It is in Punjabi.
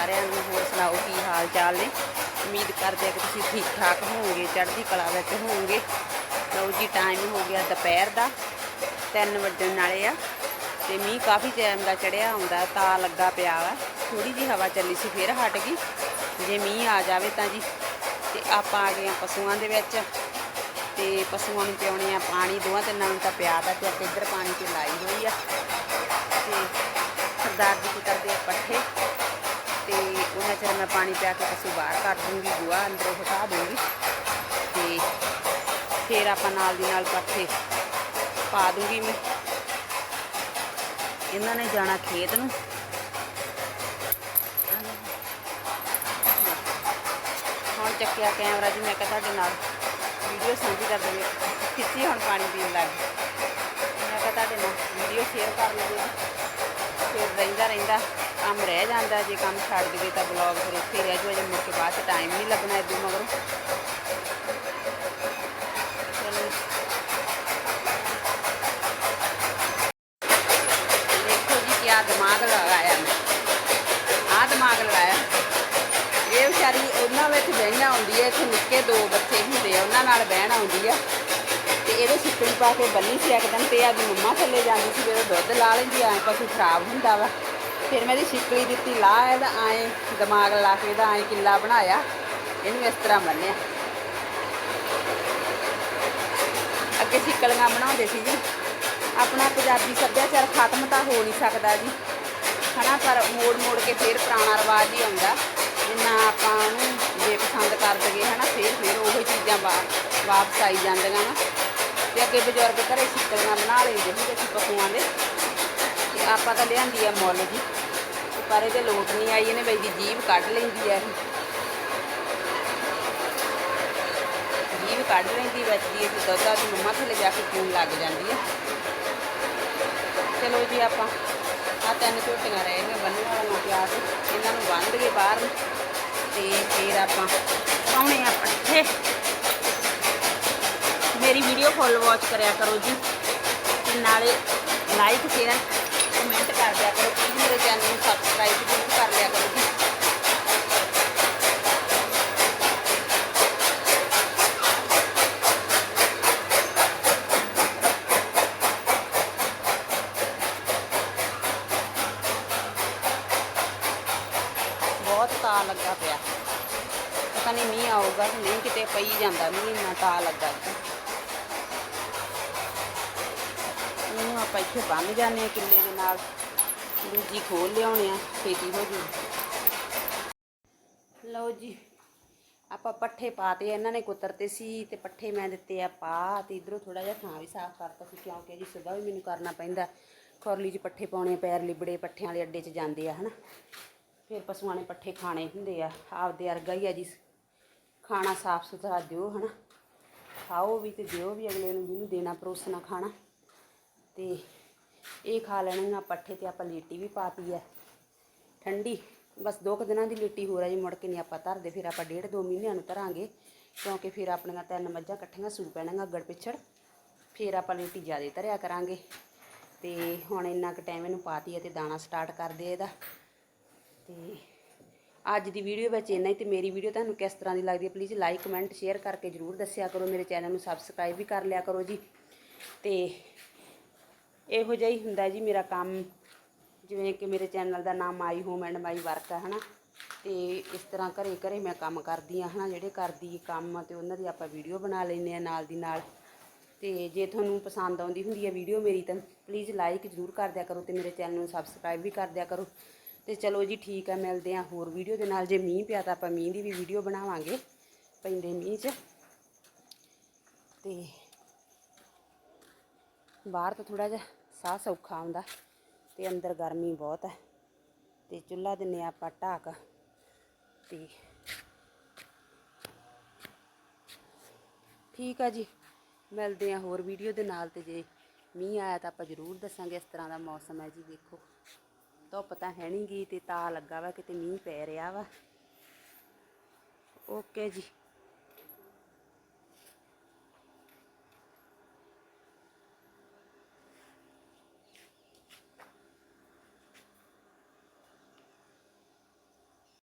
ਸਾਰਿਆਂ ਨੂੰ ਹੋਰ ਸੁਣਾਓ ਕੀ ਹਾਲ ਚਾਲ ਨੇ? ਉਮੀਦ ਕਰਦੇ ਆ ਕਿ ਤੁਸੀਂ ਠੀਕ ਠਾਕ ਹੋਵੋਗੇ, ਚੜ੍ਹਦੀ ਕਲਾ ਵਿੱਚ ਹੋਵੋਗੇ। ਲਓ ਜੀ ਟਾਈਮ ਹੋ ਗਿਆ ਦੁਪਹਿਰ ਦਾ 3 ਵਜਣ ਵਾਲੇ ਆ ਤੇ ਮੀਂਹ ਕਾਫੀ ਟਾਈਮ ਦਾ ਚੜਿਆ ਹੁੰਦਾ ਤਾਂ ਲੱਗਾ ਪਿਆ ਵਾ। ਥੋੜੀ ਜੀ ਹਵਾ ਚੱਲੀ ਸੀ, ਫਿਰ ਹਟ ਗਈ। ਜੇ ਮੀਂਹ ਆ ਜਾਵੇ ਤਾਂ ਜੀ, ਤੇ ਆਪਾਂ ਆ ਗਏ ਆ ਪਸ਼ੂਆਂ ਦੇ ਵਿੱਚ। ਤੇ ਪਸ਼ੂਆਂ ਨੂੰ ਪਿਆਉਣੇ ਆ ਪਾਣੀ, ਦੋਵਾਂ ਤਿੰਨਾਂ ਨੂੰ ਤਾਂ ਪਿਆ ਦਾ ਤੇ ਆਪਾਂ ਇੱਧਰ ਪਾਣੀ ਤੇ ਲਾਈ ਹੋਈ ਆ। ਤੇ ਸਰਦਾਰ ਜੀ ਕੀ ਕਰਦੇ ਆ ਪੱਠੇ ਤੇ ਉਹਨਾਂ ਚਿਰ ਮੈਂ ਪਾਣੀ ਪਿਆ ਕੇ ਪਸ਼ੂ ਬਾਹਰ ਕਰ ਦੂੰਗੀ ਗੋਹਾ ਅੰਦਰੋਂ ਹਟਾ ਦੂੰਗੀ। ਤੇ ਫਿਰ ਆਪਾਂ ਨਾਲ ਦੀ ਨਾਲ ਪੱਠੇ ਪਾ ਦੂੰਗੀ ਮੈਂ। ਇਹਨਾਂ ਨੇ ਜਾਣਾ ਖੇਤ ਨੂੰ। ਹੁਣ ਚੱਕਿਆ ਕੈਮਰਾ ਜੀ, ਮੈਂ ਕਿਹਾ ਤੁਹਾਡੇ ਨਾਲ ਵੀਡੀਓ ਸਾਂਝੀ ਕਰ ਦਵਾਂਗੇ ਖਿੱਚੀ ਹੁਣ ਪਾਣੀ ਪੀਣ ਲੱਗ ਗਈ। ਮੈਂ ਕਿਹਾ ਤੁਹਾਡੇ ਨਾਲ ਵੀਡੀਓ ਸ਼ੇਅਰ ਕਰ ਲਈਏ ਫਿਰ ਰਹਿੰਦਾ ਰਹਿੰਦਾ ਕੰਮ ਰਹਿ ਜਾਂਦਾ, ਜੇ ਕੰਮ ਛੱਡ ਦਈਏ ਤਾਂ ਬਲੌਗ ਫਿਰ ਉੱਥੇ ਰਹਿ ਜਾਊ ਜੇ ਮੁੜ ਕੇ ਬਾਅਦ ਟਾਈਮ ਨਹੀਂ ਲੱਗਣਾ ਇਦੋਂ ਮਗਰੋਂ। ਦੇਖੋ ਜੀ ਕਿਆ ਦਿਮਾਗ ਲਗਾਇਆ ਮੈਂ। ਆਹ ਦਿਮਾਗ ਲਗਾਇਆ। ਇਹ ਵਿਚਾਰੀ ਉਹਨਾਂ ਵਿੱਚ ਬਹਿਣਾ ਆਉਂਦੀ ਹੈ, ਇੱਥੇ ਨਿੱਕੇ ਦੋ ਬੱਚੇ ਹੁੰਦੇ ਆ, ਉਹਨਾਂ ਨਾਲ ਬਹਿਣ ਆਉਂਦੀ ਆ। ਇਹਦੇ ਛਿੱਕੜੀ ਪਾ ਕੇ ਬੰਨੀ ਸੀ ਇੱਕਦਮ ਤੇ ਆਦੀ ਮੰਮਾ ਥੱਲੇ ਜਾਂਦੀ ਸੀ, ਜਦੋਂ ਦੁੱਧ ਲਾ ਲੈਂਦੀ ਐ ਪਸ਼ੂ ਖਰਾਬ ਹੁੰਦਾ ਵਾ। ਫਿਰ ਮੈਂ ਇਹਦੀ ਛਿੱਕੜੀ ਦਿੱਤੀ, ਲਾ ਇਹਦਾ ਐ, ਦਿਮਾਗ ਲਾ ਕੇ ਇਹਦਾ ਐ ਕਿੱਲਾ ਬਣਾਇਆ। ਇਹਨੂੰ ਇਸ ਤਰ੍ਹਾਂ ਬੰਨਿਆ। ਅੱਗੇ ਛਿੱਕਲੀਆਂ ਬਣਾਉਂਦੇ ਸੀ ਜੀ ਆਪਣਾ ਪੰਜਾਬੀ ਸੱਭਿਆਚਾਰ ਖਤਮ ਤਾਂ ਹੋ ਨਹੀਂ ਸਕਦਾ ਜੀ। ਹਨਾ, ਪਰ ਮੋੜ ਮੋੜ ਕੇ ਫੇਰ ਪੁਰਾਣਾ ਰਿਵਾਜ ਹੀ ਆਉਂਦਾ। ਜਿੰਨਾ ਆਪਾਂ ਉਹਨੂੰ ਜੇ ਪਸੰਦ ਕਰ ਦਈਏ, ਹਨਾ, ਫੇਰ ਫੇਰ ਉਹੀ ਚੀਜ਼ਾਂ ਵਾ- ਵਾਪਸ ਆਈ ਜਾਂਦੀਆਂ ਨਾ ਤੇ ਅੱਗੇ ਬਜ਼ੁਰਗ ਘਰੇ ਨਾਲ ਬਣਾ ਲੈਂਦੇ ਹੁੰਦੇ ਸੀ ਪਸ਼ੂਆਂ ਦੇ। ਤੇ ਆਪਾਂ ਤਾਂ ਲਿਆਂਦੀ ਆ ਮੁੱਲ ਜੀ। ਪਰ ਇਹਦੇ ਲੋਟ ਨਹੀਂ ਆਈ, ਇਹਨੇ ਬਈ ਦੀ ਜੀਭ ਕੱਢ ਲੈਂਦੀ ਆ ਇਹ। ਜੀਭ ਕੱਢ ਲੈਂਦੀ ਵਿੱਚ ਦੀ ਇਹ ਦੁੱਧ ਆ ਦੀ ਮੰਮਾ ਥੱਲੇ ਜਾ ਕੇ ਪੀਣ ਲੱਗ ਜਾਂਦੀ ਹੈ ਚਲੋ ਜੀ ਆਪਾਂ ਆ ਤਿੰਨ ਝੋਟੀਆਂ ਰਹਿ ਗਈਆਂ ਬੰਨਣ ਵਾਲੀਆਂ ਪਿਆ ਇਹਨਾਂ ਨੂੰ ਬੰਨ ਦਈਏ ਬਾਹਰ ਨੂੰ ਤੇ ਫਿਰ ਆਪਾਂ ਪਾਉਣੇ ਆ ਪੱਠੇ। ਮੇਰੀ ਵੀਡੀਓ ਫੁੱਲ ਵਾਚ ਕਰਿਆ ਕਰੋ ਜੀ। ਤੇ ਨਾਲੇ ਲਾਈਕ ਸ਼ੇਅਰ ਕਮੈਂਟ ਕਰ ਦਿਆ ਕਰੋ। ਪਲੀਜ਼ ਮੇਰੇ ਚੈਨਲ ਨੂੰ ਸਬਸਕ੍ਰਾਈਬ ਜ਼ਰੂਰ ਕਰ ਲਿਆ ਕਰੋ ਜੀ। ਬਹੁਤ ਤਾ ਲੱਗਾ ਪਿਆ। ਪਤਾ ਨਹੀਂ ਮੀਂਹ ਆਊਗਾ ਨਹੀਂ, ਕਿਤੇ ਪਈ ਜਾਂਦਾ ਮੀਂਹ, ਇੰਨਾ ਤਾ ਲੱਗਾ ਜੀ। ਇਹਨੂੰ ਆਪਾਂ ਇੱਥੇ ਬੰਨ ਜਾਂਦੇ ਆ ਕਿੱਲੇ ਦੇ ਨਾਲ। ਦੂਜੀ ਖੋਲ ਲਿਆਉਣੇ ਆ, ਛੇਤੀ ਹੋ ਜੂ। ਲਓ ਜੀ, ਆਪਾਂ ਪੱਠੇ ਪਾਤੇ ਇਹਨਾਂ ਨੇ ਕੁਤਰਤੇ ਸੀ ਤੇ ਪੱਠੇ ਮੈਂ ਦਿੱਤੇ ਆ ਪਾ ਤੇ ਇਧਰੋਂ ਥੋੜਾ ਜਿਹਾ ਥਾਂ ਵੀ ਸਾਫ਼ ਕਰਤਾ ਸੀ, ਕਿਉਂਕਿ ਜੀ ਸਵੇਰ ਵੀ ਮੈਨੂੰ ਕਰਨਾ ਪੈਂਦਾ। ਖੋਰਲੀ 'ਚ ਪੱਠੇ ਪਾਉਣੇ, ਪੈਰ ਲਿਬੜੇ ਪੱਠਿਆਂ ਵਾਲੇ ਅੱਡੇ 'ਚ ਜਾਂਦੇ ਆ, ਹਨਾ। ਫਿਰ ਪਸ਼ੂਆਂ ਨੇ ਪੱਠੇ ਖਾਣੇ ਹੁੰਦੇ ਆ, ਆਪਦੇ ਅਰਗਾ ਹੀ ਆ ਜੀ। ਖਾਣਾ ਸਾਫ਼ ਸੁਥਰਾ ਦਿਓ, ਹਨਾ। ਖਾਓ ਵੀ ਤੇ ਦਿਓ ਵੀ ਅਗਲੇ ਨੂੰ ਜਿਹਨੂੰ ਦੇਣਾ, ਪਰੋਸਣਾ ਖਾਣਾ। ਤੇ ਇਹ ਖਾ ਲੈਣਗੀਆਂ ਪੱਠੇ ਤੇ ਆਪਾਂ ਲੀਟੀ ਵੀ ਪਾਤੀ ਹੈ ਠੰਡੀ। ਬਸ ਦੋ ਕੁ ਦਿਨਾਂ ਦੀ ਲੀਟੀ ਹੈ ਜੀ ਮੁੜ ਕੇ ਨਹੀਂ ਆਪਾਂ ਧਰਦੇ, ਫਿਰ ਆਪਾਂ ਡੇਢ ਦੋ ਮਹੀਨਿਆਂ ਨੂੰ ਧਰਾਂਗੇ, ਕਿਉਂਕਿ ਫਿਰ ਆਪਣੀਆਂ ਤਿੰਨ ਮੱਝਾਂ ਇਕੱਠੀਆਂ ਸੂ ਪੈਣਗੀਆਂ ਅੱਗੜ ਪਿੱਛੜ। ਫਿਰ ਆਪਾਂ ਲੀਟੀ ਜ਼ਿਆਦਾ ਧਰਿਆ ਕਰਾਂਗੇ। ਤੇ ਹੁਣ ਇੰਨਾ ਕੁ ਟਾਈਮ ਇਹਨੂੰ ਪਾਤੀ ਹੈ ਤੇ ਦਾਣਾ ਸਟਾਰਟ ਕਰਦੇ ਆ ਇਹਦਾ। ਤੇ ਅੱਜ ਦੀ ਵੀਡੀਓ ਵਿੱਚ ਇੰਨਾ ਹੀ, ਤੇ ਮੇਰੀ ਵੀਡੀਓ ਤੁਹਾਨੂੰ ਕਿਸ ਤਰ੍ਹਾਂ ਦੀ ਲੱਗਦੀ ਹੈ ਪਲੀਜ਼ ਲਾਈਕ ਕਮੈਂਟ ਸ਼ੇਅਰ ਕਰਕੇ ਜਰੂਰ ਦੱਸਿਆ ਕਰੋ। ਮੇਰੇ ਚੈਨਲ ਨੂੰ ਸਬਸਕ੍ਰਾਈਬ ਵੀ ਕਰ ਲਿਆ ਕਰੋ ਜੀ। ਤੇ ਇਹੋ ਜਿਹਾ ਹੀ ਹੁੰਦਾ ਜੀ ਮੇਰਾ ਕੰਮ। ਜਿਵੇਂ ਕਿ ਮੇਰੇ ਚੈਨਲ ਦਾ ਨਾਮ my home and my work ਹੈ ਹਨਾ। ਤੇ ਇਸ ਤਰ੍ਹਾਂ ਘਰੇ ਘਰੇ ਮੈਂ ਕੰਮ ਕਰਦੀ ਆ, ਹਨਾ। ਜਿਹੜੇ ਕਰਦੀ ਕੰਮ ਤੇ ਉਹਨਾਂ ਦੀ ਆਪਾਂ ਵੀਡੀਓ ਬਣਾ ਲੈਂਦੇ ਆ ਨਾਲ ਦੀ ਨਾਲ। ਤੇ ਜੇ ਤੁਹਾਨੂੰ ਪਸੰਦ ਆਉਂਦੀ ਹੁੰਦੀ ਹੈ ਵੀਡੀਓ ਮੇਰੀ ਤਾਂ ਪਲੀਜ਼ ਲਾਈਕ ਜ਼ਰੂਰ ਕਰ ਦਿਆ ਕਰੋ ਤੇ ਮੇਰੇ ਚੈਨਲ ਨੂੰ ਸਬਸਕ੍ਰਾਈਬ ਵੀ ਕਰ ਦਿਆ ਕਰੋ। ਤੇ ਚਲੋ ਜੀ ਠੀਕ ਆ, ਮਿਲਦੇ ਆ ਹੋਰ ਵੀਡੀਓ ਦੇ ਨਾਲ। ਜੇ ਮੀਂਹ ਪਿਆ ਤਾਂ ਆਪਾਂ ਮੀਂਹ ਦੀ ਵੀ ਵੀਡੀਓ ਬਣਾਵਾਂਗੇ ਪੈਂਦੇ ਮੀਂਹ 'ਚ। ਤੇ ਬਾਹਰ ਤਾਂ ਥੋੜਾ ਜਿਹਾ ਸਾਹ ਸੌਖਾ ਆਉਂਦਾ ਤੇ ਅੰਦਰ ਗਰਮੀ ਬਹੁਤ ਹੈ ਤੇ ਚੁੱਲ੍ਹਾ ਦਿੰਨੇ ਆਪਾਂ ਢਾਕ ਤੇ ਠੀਕ ਆ ਜੀ, ਮਿਲਦੇ ਆ ਹੋਰ ਵੀਡੀਓ ਦੇ ਨਾਲ ਤੇ ਜੇ ਮੀਂਹ ਆਇਆ ਤਾਂ ਆਪਾਂ ਜ਼ਰੂਰ ਦੱਸਾਂਗੇ ਇਸ ਤਰ੍ਹਾਂ ਦਾ ਮੌਸਮ ਹੈ ਜੀ, ਦੇਖੋ। ਧੁੱਪ ਤਾਂ ਹੈ ਨਹੀਂ ਗੀ ਤੇ ਤਾ ਲੱਗਾ ਵਾ, ਕਿਤੇ ਮੀਂਹ ਪੈ ਰਿਹਾ ਵਾ। ਓਕੇ ਜੀ।